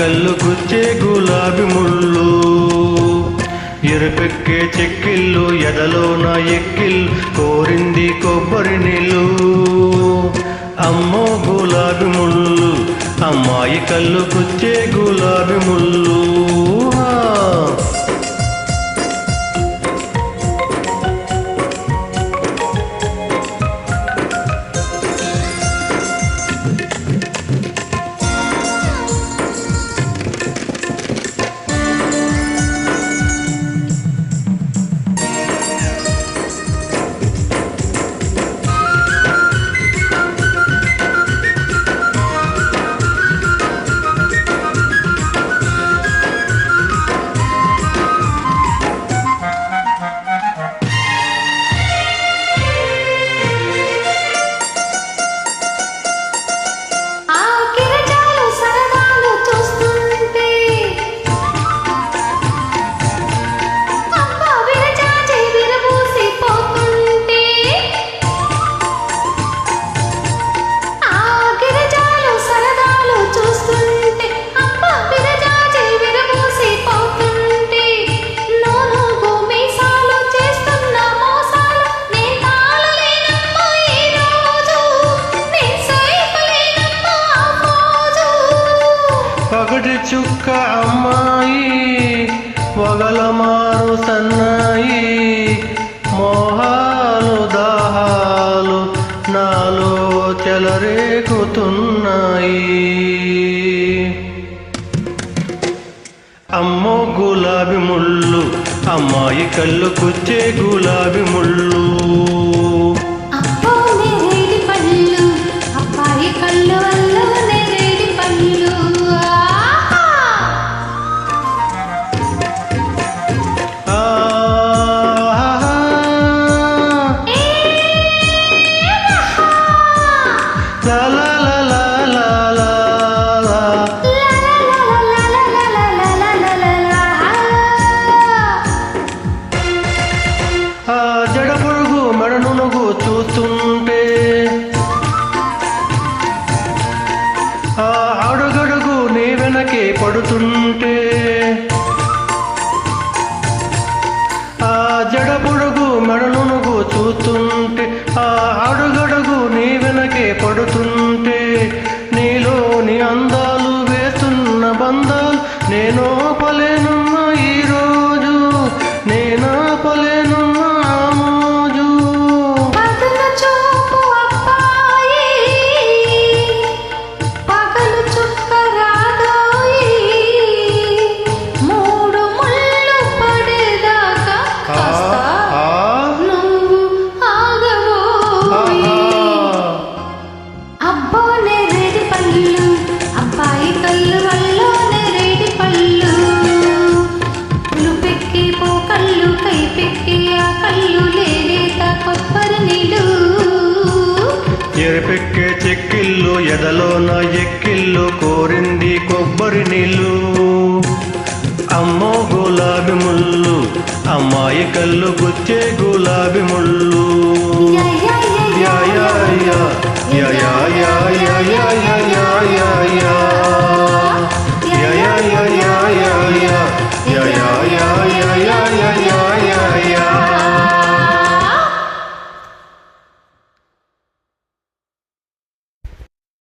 కళ్ళుకొచ్చే గులాబీ ముళ్ళు. ఎరుపెక్కే చెక్కిళ్ళు ఎదలో నా ఎక్కిల్ కోరింది కొబ్బరి నీళ్ళు. అమ్మో గులాబీ ముళ్ళు అమ్మాయి కళ్ళుకొచ్చే గులాబీ ముళ్ళు. చుక్క అమ్మాయి వగలమారు సన్నాయి మోహాలు దాహాలు నాలో చెలరేగుతున్నాయి. అమ్మో గులాబీ ముళ్ళు అమ్మాయి కళ్ళు కుచ్చే గులాబీ ముళ్ళు. పడుతుంటే ఆ జడపుడుగు మెడనునుగు చూస్తుంటే ఆ అడుగడుగు నీ వెనకే పడుతుంటే ఎదలోన ఎక్కిల్లు కోరింది కొబ్బరి నీళ్ళు అమ్మో గులాబీ ముళ్ళు అమ్మాయి కళ్ళు గుచ్చే గులాబీ ముళ్ళు యా యా యా యా